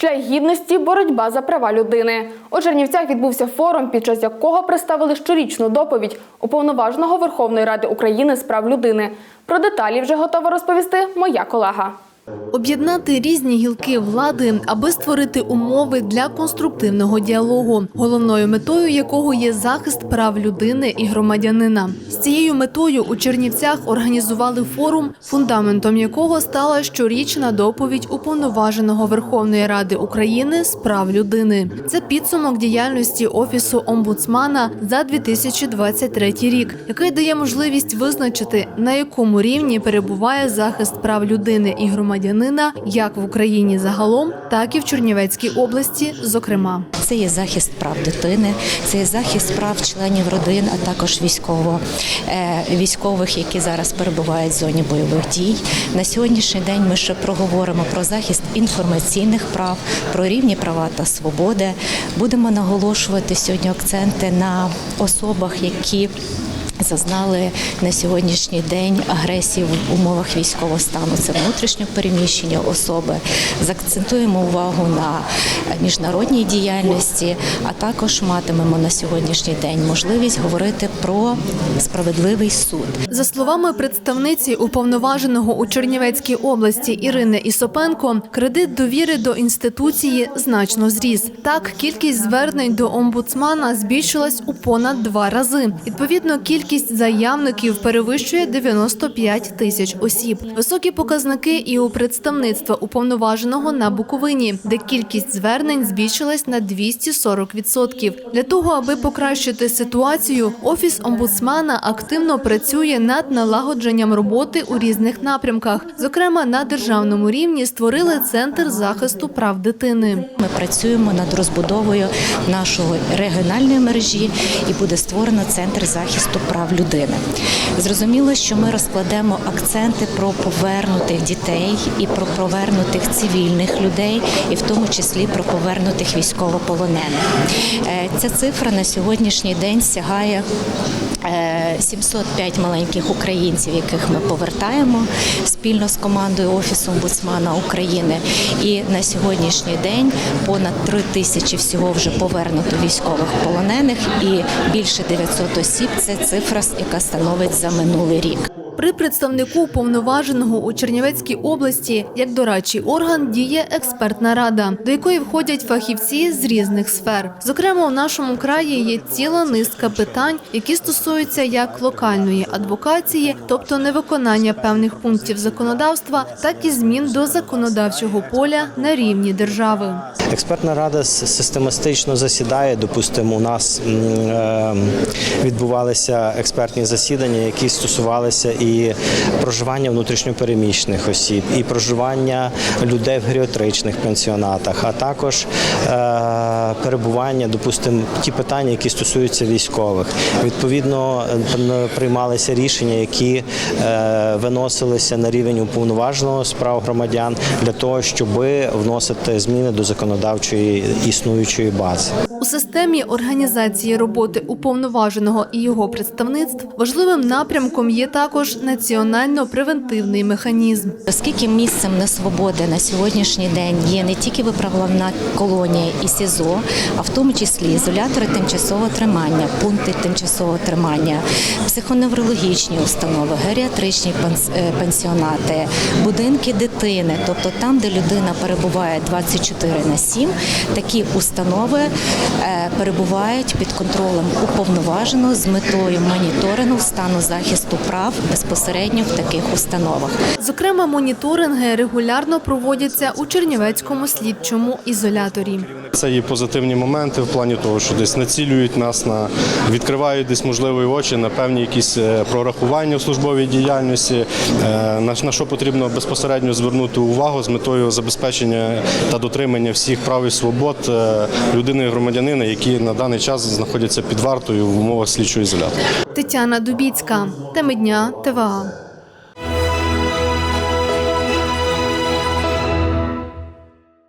Шлях гідності, боротьба за права людини. У Чернівцях відбувся форум, під час якого представили щорічну доповідь уповноваженого Верховної Ради України з прав людини. Про деталі вже готова розповісти моя колега. Об'єднати різні гілки влади, аби створити умови для конструктивного діалогу, головною метою якого є захист прав людини і громадянина. З цією метою у Чернівцях організували форум, фундаментом якого стала щорічна доповідь уповноваженого Верховної Ради України з прав людини. Це підсумок діяльності офісу омбудсмана за 2023 рік, який дає можливість визначити на якому рівні перебуває захист прав людини і громадянина як в Україні загалом, так і в Чернівецькій області, зокрема. Це є захист прав дитини, це є захист прав членів родин, а також військово, е, військових, які зараз перебувають в зоні бойових дій. На сьогоднішній день ми ще проговоримо про захист інформаційних прав, про рівні права та свободи. Будемо наголошувати сьогодні акценти на особах, які Зазнали на сьогоднішній день агресії в умовах військового стану. Це внутрішньо переміщені особи. Закцентуємо увагу на міжнародній діяльності, а також матимемо на сьогоднішній день можливість говорити про справедливий суд. За словами представниці уповноваженого у Чернівецькій області Ірини Ісопенко, кредит довіри до інституції значно зріс. Так, кількість звернень до омбудсмана збільшилась у понад два рази. Відповідно, кількість заявників перевищує 95 тисяч осіб. Високі показники і у представництва уповноваженого на Буковині, де кількість звернень збільшилась на 240%. Для того, аби покращити ситуацію, офіс омбудсмана активно працює над налагодженням роботи у різних напрямках. Зокрема, на державному рівні створили центр захисту прав дитини. Ми працюємо над розбудовою нашої регіональної мережі і буде створено центр захисту прав людини. Зрозуміло, що ми розкладемо акценти про повернутих дітей і про повернутих цивільних людей, і в тому числі про повернутих військовополонених. Е, Ця цифра на сьогоднішній день сягає. е, 705 маленьких українців, яких ми повертаємо спільно з командою Офісу омбудсмана України. І на сьогоднішній день понад 3 тисячі всього вже повернуто військових полонених, і більше 900 осіб це цифра, яка становить за минулий рік. При представнику уповноваженого у Чернівецькій області як дорадчий орган діє експертна рада, до якої входять фахівці з різних сфер. Зокрема, у нашому краї є ціла низка питань, які стосуються як локальної адвокації, тобто невиконання певних пунктів законодавства, так і змін до законодавчого поля на рівні держави. Експертна рада систематично засідає. Допустимо, у нас е, відбувалися експертні засідання, які стосувалися і проживання внутрішньопереміщених осіб, і проживання людей в геріатричних пенсіонатах, а також е, перебування, допустимо, ті питання, які стосуються військових. Відповідно, приймалися рішення, які е, виносилися на рівень уповноваженого справ громадян для того, щоб вносити зміни до законодавчої існуючої бази. У системі організації роботи уповноваженого і його представництв важливим напрямком є також національно-превентивний механізм. Оскільки місцем несвободи на сьогоднішній день є не тільки виправлена колонія і СІЗО, а в тому числі ізолятори тимчасового тримання, пункти тимчасового тримання, психоневрологічні установи, геріатричні пенс- е, будинки дитини, тобто там, де людина перебуває 24 на 7, такі установи е, перебувають під контролем уповноваженого з метою моніторингу стану захисту прав безпосередньо в таких установах. Зокрема, моніторинги регулярно проводяться у Чернівецькому слідчому ізоляторі. Це є позитивні моменти в плані того, що десь націлюють нас на відкривають десь можливо і очі на певні якісь е, прорахування в службовій діяльності, е, на, на що потрібно безпосередньо звернути увагу з метою забезпечення та дотримання всіх прав і свобод е, людини і громадянина, які на даний час знаходяться під вартою в умовах слідчого ізолятора. Тетяна Дубіцька, теми дня 嗯